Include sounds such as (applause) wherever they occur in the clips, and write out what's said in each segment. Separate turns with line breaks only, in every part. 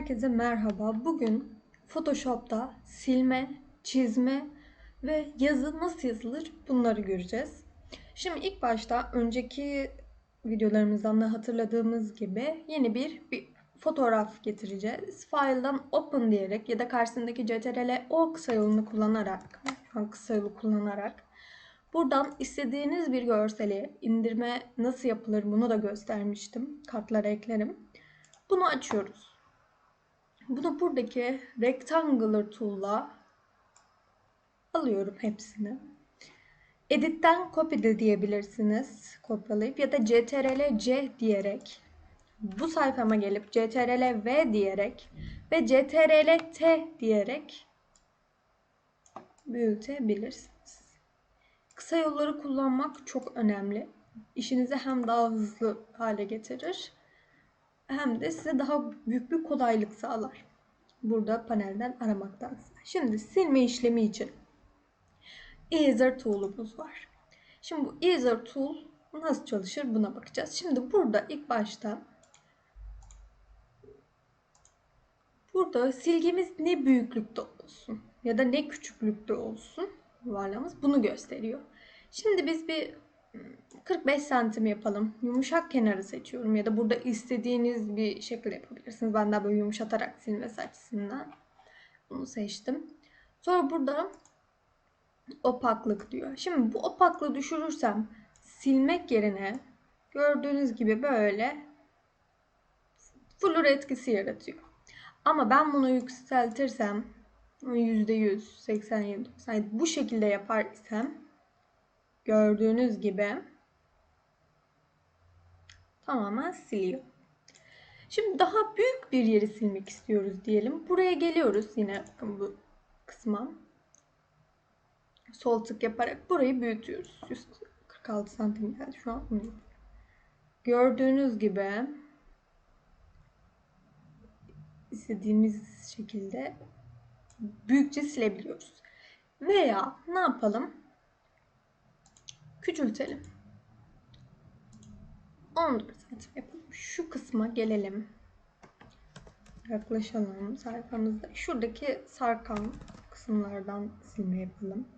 Herkese merhaba. Bugün Photoshop'ta silme, çizme ve yazı nasıl yazılır bunları göreceğiz. Şimdi ilk başta önceki videolarımızdan da hatırladığımız gibi yeni bir, bir fotoğraf getireceğiz. File'dan open diyerek ya da karşısındaki CTRL O kısa yolunu kullanarak, şu kısa yolu kullanarak buradan istediğiniz bir görseli indirme nasıl yapılır bunu da göstermiştim. Kartlara eklerim. Bunu açıyoruz. Bunu buradaki Rectangular Tool'la alıyorum hepsini. Edit'ten copy de diyebilirsiniz. Kopyalayıp ya da CTRL C diyerek bu sayfama gelip CTRL V diyerek ve CTRL T diyerek büyütebilirsiniz. Kısa yolları kullanmak çok önemli. İşinizi hem daha hızlı hale getirir hem de size daha büyük bir kolaylık sağlar. Burada panelden aramaktansa. Şimdi silme işlemi için Easer Tool'umuz var. Şimdi bu Easer Tool nasıl çalışır buna bakacağız. Şimdi burada ilk başta burada silgimiz ne büyüklükte olsun ya da ne küçüklükte olsun yuvarlamamız bunu gösteriyor. Şimdi biz bir 45 santim yapalım. Yumuşak kenarı seçiyorum ya da burada istediğiniz bir şekilde yapabilirsiniz. Ben daha böyle yumuşatarak silmesi açısından bunu seçtim. Sonra burada opaklık diyor. Şimdi bu opaklığı düşürürsem silmek yerine gördüğünüz gibi böyle flor etkisi yaratıyor. Ama ben bunu yükseltirsem %100, 87, 97 bu şekilde yapar isem gördüğünüz gibi tamamen siliyor. Şimdi daha büyük bir yeri silmek istiyoruz diyelim. Buraya geliyoruz yine bu kısma. Sol tık yaparak burayı büyütüyoruz. 146 santim geldi şu an. Gördüğünüz gibi istediğimiz şekilde büyükçe silebiliyoruz. Veya ne yapalım? Küçültelim. 14 santim yapalım. Şu kısma gelelim. Yaklaşalım sayfamızda. Şuradaki sarkan kısımlardan silme yapalım.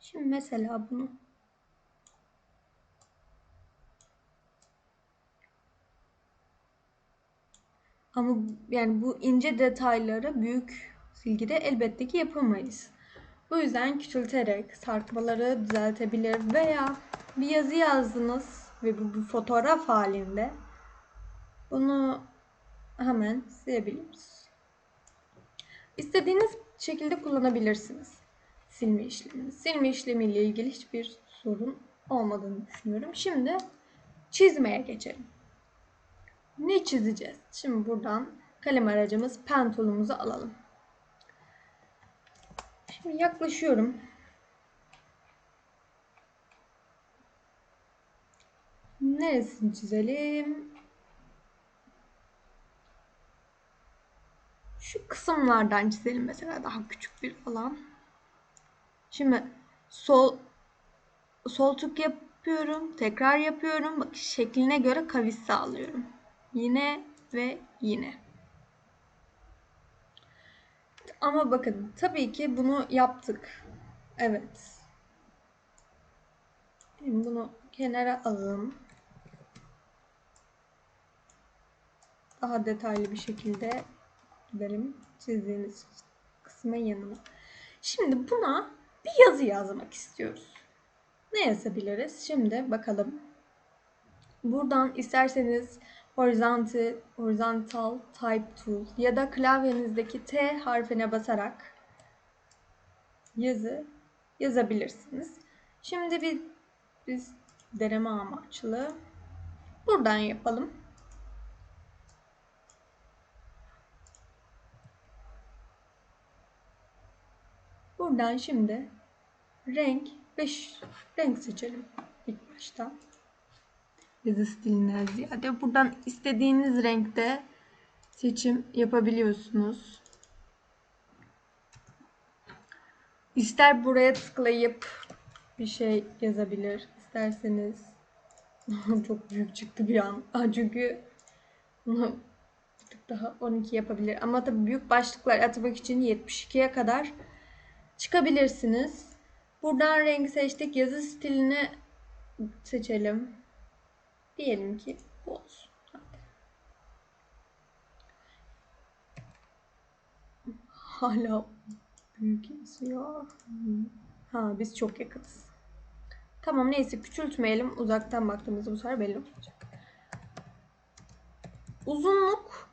Şimdi mesela bunu ama yani bu ince detayları büyük silgide elbette ki yapamayız. Bu yüzden küçülterek sarkmaları düzeltebilir veya bir yazı yazdınız ve bu bir fotoğraf halinde bunu hemen silebiliriz. İstediğiniz şekilde kullanabilirsiniz silme işlemini. Silme işlemiyle ilgili hiçbir sorun olmadığını düşünüyorum. Şimdi çizmeye geçelim. Ne çizeceğiz? Şimdi buradan kalem aracımız pen tool'umuzu alalım. Şimdi yaklaşıyorum. Neresini çizelim? Şu kısımlardan çizelim mesela daha küçük bir alan. Şimdi sol sol tık yapıyorum, tekrar yapıyorum. Bak şekline göre kavis sağlıyorum. Yine ve yine. Ama bakın tabii ki bunu yaptık. Evet. Şimdi bunu kenara alalım. Daha detaylı bir şekilde gidelim çizdiğiniz kısmın yanına. Şimdi buna bir yazı yazmak istiyoruz. Ne yazabiliriz? Şimdi bakalım. Buradan isterseniz horizontal, horizontal type tool ya da klavyenizdeki T harfine basarak yazı yazabilirsiniz. Şimdi bir biz deneme amaçlı buradan yapalım. Buradan şimdi renk 5 renk seçelim ilk başta yazı stilinden ziyade buradan istediğiniz renkte seçim yapabiliyorsunuz. İster buraya tıklayıp bir şey yazabilir. isterseniz (laughs) çok büyük çıktı bir an. Çünkü tık daha 12 yapabilir. Ama tabii büyük başlıklar atmak için 72'ye kadar çıkabilirsiniz. Buradan rengi seçtik. Yazı stilini seçelim. Diyelim ki bu olsun. Hala büyük yazıyor. Ha biz çok yakınız. Tamam neyse küçültmeyelim. Uzaktan baktığımızda bu sefer belli olacak. Uzunluk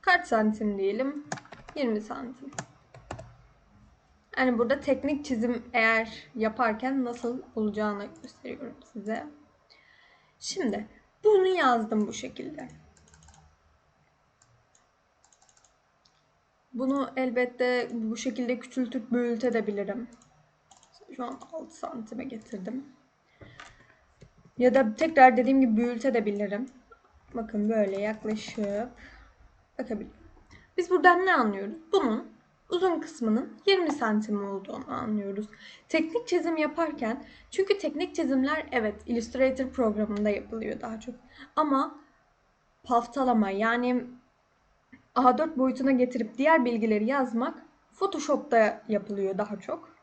kaç santim diyelim? 20 santim. Yani burada teknik çizim eğer yaparken nasıl olacağını gösteriyorum size. Şimdi bunu yazdım bu şekilde. Bunu elbette bu şekilde küçültüp büyütebilirim. Şu an 6 santime getirdim. Ya da tekrar dediğim gibi büyütebilirim. Bakın böyle yaklaşıp bakabilirim. Biz buradan ne anlıyoruz? Bunun uzun kısmının 20 santim olduğunu anlıyoruz. Teknik çizim yaparken çünkü teknik çizimler evet Illustrator programında yapılıyor daha çok. Ama paftalama yani A4 boyutuna getirip diğer bilgileri yazmak Photoshop'ta yapılıyor daha çok.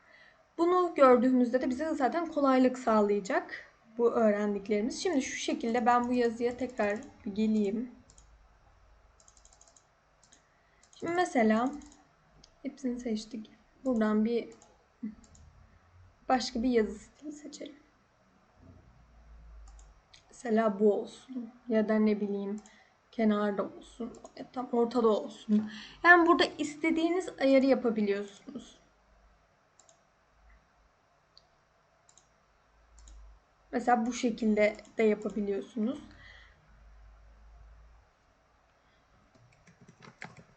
Bunu gördüğümüzde de bize zaten kolaylık sağlayacak bu öğrendiklerimiz. Şimdi şu şekilde ben bu yazıya tekrar geleyim. Şimdi mesela hepsini seçtik. Buradan bir başka bir yazı stili seçelim. Mesela bu olsun ya da ne bileyim kenarda olsun, ya tam ortada olsun. Yani burada istediğiniz ayarı yapabiliyorsunuz. Mesela bu şekilde de yapabiliyorsunuz.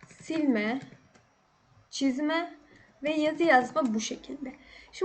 Silme, çizme ve yazı yazma bu şekilde. Şimdi